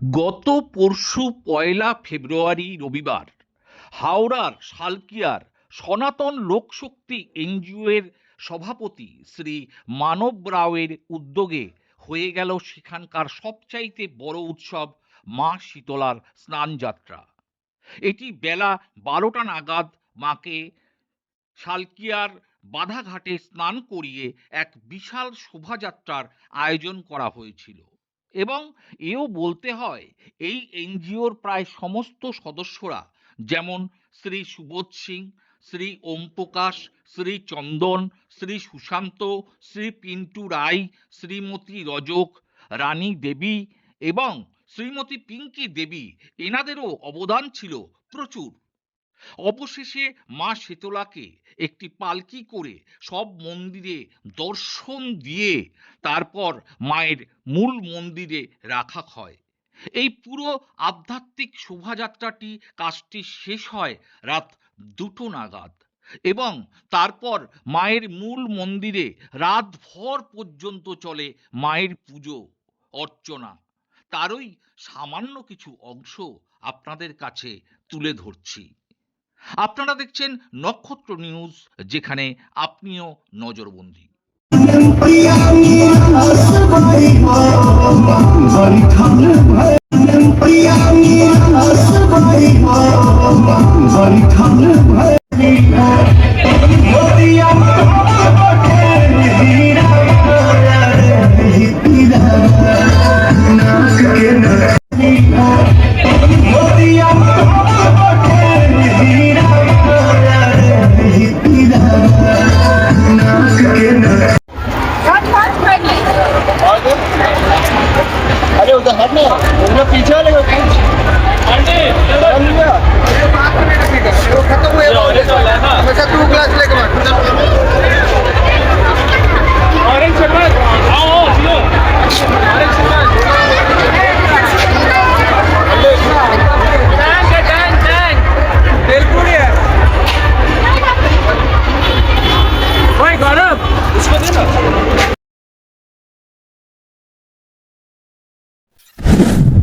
গত পরশু পয়লা ফেব্রুয়ারি রবিবার হাওড়ার শালকিয়ার সনাতন লোকশক্তি এনজিও এর সভাপতি শ্রী মানব রাওয়ের উদ্যোগে হয়ে গেল সেখানকার সবচাইতে বড় উৎসব মা শীতলার স্নানযাত্রা। এটি বেলা বারোটা নাগাদ মাকে শালকিয়ার বাধাঘাটে স্নান করিয়ে এক বিশাল শোভাযাত্রার আয়োজন করা হয়েছিল। এবং এও বলতে হয়, এই এনজিওর প্রায় সমস্ত সদস্যরা যেমন শ্রী সুবোধ সিং, শ্রী ওম প্রকাশ, শ্রী চন্দন, শ্রী সুশান্ত, শ্রী পিন্টু রায়, শ্রীমতী রজক, রানী দেবী এবং শ্রীমতী পিঙ্কি দেবী, এনাদেরও অবদান ছিল প্রচুর। অবশেষে মা শীতলাকে একটি পালকি করে সব মন্দিরে দর্শন দিয়ে তারপর মায়ের মূল মন্দিরে রাখা হয়। এই পুরো আধ্যাত্মিক শোভাযাত্রাটি কাজটি শেষ হয় রাত দুটো নাগাদ এবং তারপর মায়ের মূল মন্দিরে রাতভর পর্যন্ত চলে মায়ের পুজো, অর্চনা। তারই সামান্য কিছু অংশ আপনাদের কাছে তুলে ধরছি। আপনারা দেখছেন নক্ষত্র নিউজ যেখানে আপনিও নজরবন্দি। 哦，我们比车那个。you